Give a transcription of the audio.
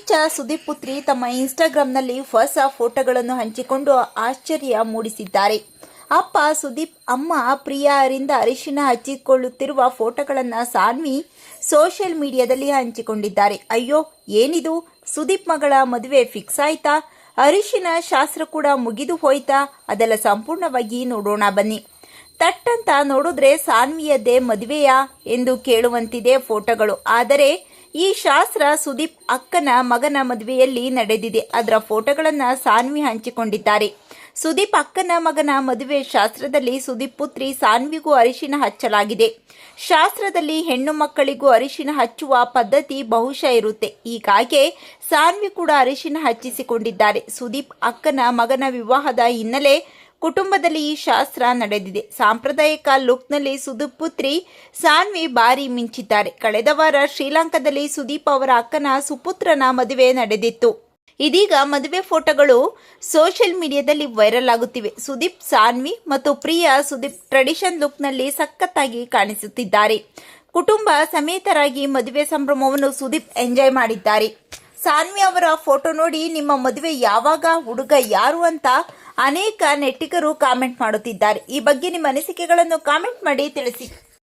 ಕಿಚ್ಚ ಸುದೀಪ್ ಪುತ್ರಿ ತಮ್ಮ ಇನ್ಸ್ಟಾಗ್ರಾಂನಲ್ಲಿ ಹೊಸ ಫೋಟೋಗಳನ್ನು ಹಂಚಿಕೊಂಡು ಆಶ್ಚರ್ಯ ಮೂಡಿಸಿದ್ದಾರೆ. ಅಪ್ಪ ಸುದೀಪ್, ಅಮ್ಮ ಪ್ರಿಯಾ ಅವರಿಂದ ಅರಿಶಿನ ಹಚ್ಚಿಕೊಳ್ಳುತ್ತಿರುವ ಫೋಟೋಗಳನ್ನು ಸಾನ್ವಿ ಸೋಷಿಯಲ್ ಮೀಡಿಯಾದಲ್ಲಿ ಹಂಚಿಕೊಂಡಿದ್ದಾರೆ. ಅಯ್ಯೋ, ಏನಿದು? ಸುದೀಪ್ ಮಗಳ ಮದುವೆ ಫಿಕ್ಸ್ ಆಯ್ತಾ? ಅರಿಶಿನ ಶಾಸ್ತ್ರ ಕೂಡ ಮುಗಿದು ಹೋಯ್ತಾ? ಅದೆಲ್ಲ ಸಂಪೂರ್ಣವಾಗಿ ನೋಡೋಣ ಬನ್ನಿ. ತಟ್ಟಂತ ನೋಡಿದ್ರೆ ಸಾನ್ವಿಯದ್ದೇ ಮದುವೆಯಾ? ಎಂದು ಕೇಳುವಂತಿದೆ ಫೋಟೋಗಳು. ಆದರೆ ಈ ಶಾಸ್ತ್ರ ಸುದೀಪ್ ಅಕ್ಕನ ಮಗನ ಮದುವೆಯಲ್ಲಿ ನಡೆದಿದೆ. ಅದರ ಫೋಟೋಗಳನ್ನು ಸಾನ್ವಿ ಹಂಚಿಕೊಂಡಿದ್ದಾರೆ. ಸುದೀಪ್ ಅಕ್ಕನ ಮಗನ ಮದುವೆ ಶಾಸ್ತ್ರದಲ್ಲಿ ಸುದೀಪ್ ಪುತ್ರಿ ಸಾನ್ವಿಗೂ ಅರಿಶಿನ ಹಚ್ಚಲಾಗಿದೆ. ಶಾಸ್ತ್ರದಲ್ಲಿ ಹೆಣ್ಣು ಮಕ್ಕಳಿಗೂ ಅರಿಶಿನ ಹಚ್ಚುವ ಪದ್ಧತಿ ಬಹುಶಃ ಇರುತ್ತೆ. ಹೀಗಾಗಿ ಸಾನ್ವಿ ಕೂಡ ಅರಿಶಿನ ಹಚ್ಚಿಸಿಕೊಂಡಿದ್ದಾರೆ. ಸುದೀಪ್ ಅಕ್ಕನ ಮಗನ ವಿವಾಹದ ಹಿನ್ನೆಲೆ ಕುಟುಂಬದಲ್ಲಿ ಈ ಶಾಸ್ತ್ರ ನಡೆದಿದೆ. ಸಾಂಪ್ರದಾಯಿಕ ಲುಕ್ನಲ್ಲಿ ಸುದೀಪ್ ಪುತ್ರಿ ಸಾನ್ವಿ ಬಾರಿ ಮಿಂಚಿದ್ದಾರೆ. ಕಳೆದ ವಾರ ಶ್ರೀಲಂಕಾದಲ್ಲಿ ಸುದೀಪ್ ಅವರ ಅಕ್ಕನ ಸುಪುತ್ರನ ಮದುವೆ ನಡೆದಿತ್ತು. ಇದೀಗ ಮದುವೆ ಫೋಟೋಗಳು ಸೋಷಿಯಲ್ ಮೀಡಿಯಾದಲ್ಲಿ ವೈರಲ್ ಆಗುತ್ತಿವೆ. ಸುದೀಪ್, ಸಾನ್ವಿ ಮತ್ತು ಪ್ರಿಯಾ ಸುದೀಪ್ ಟ್ರೆಡಿಷನ್ ಲುಕ್ನಲ್ಲಿ ಸಖತ್ತಾಗಿ ಕಾಣಿಸುತ್ತಿದ್ದಾರೆ. ಕುಟುಂಬ ಸಮೇತರಾಗಿ ಮದುವೆ ಸಂಭ್ರಮವನ್ನು ಸುದೀಪ್ ಎಂಜಾಯ್ ಮಾಡಿದ್ದಾರೆ. ಸಾನ್ವಿ ಅವರ ಫೋಟೋ ನೋಡಿ ನಿಮ್ಮ ಮದುವೆ ಯಾವಾಗ, ಹುಡುಗ ಯಾರು ಅಂತ ಅನೇಕ ನೆಟ್ಟಿಗರು ಕಾಮೆಂಟ್ ಮಾಡುತ್ತಿದ್ದಾರೆ. ಈ ಬಗ್ಗೆ ನಿಮ್ಮ ಅನಿಸಿಕೆಗಳನ್ನು ಕಾಮೆಂಟ್ ಮಾಡಿ ತಿಳಿಸಿ.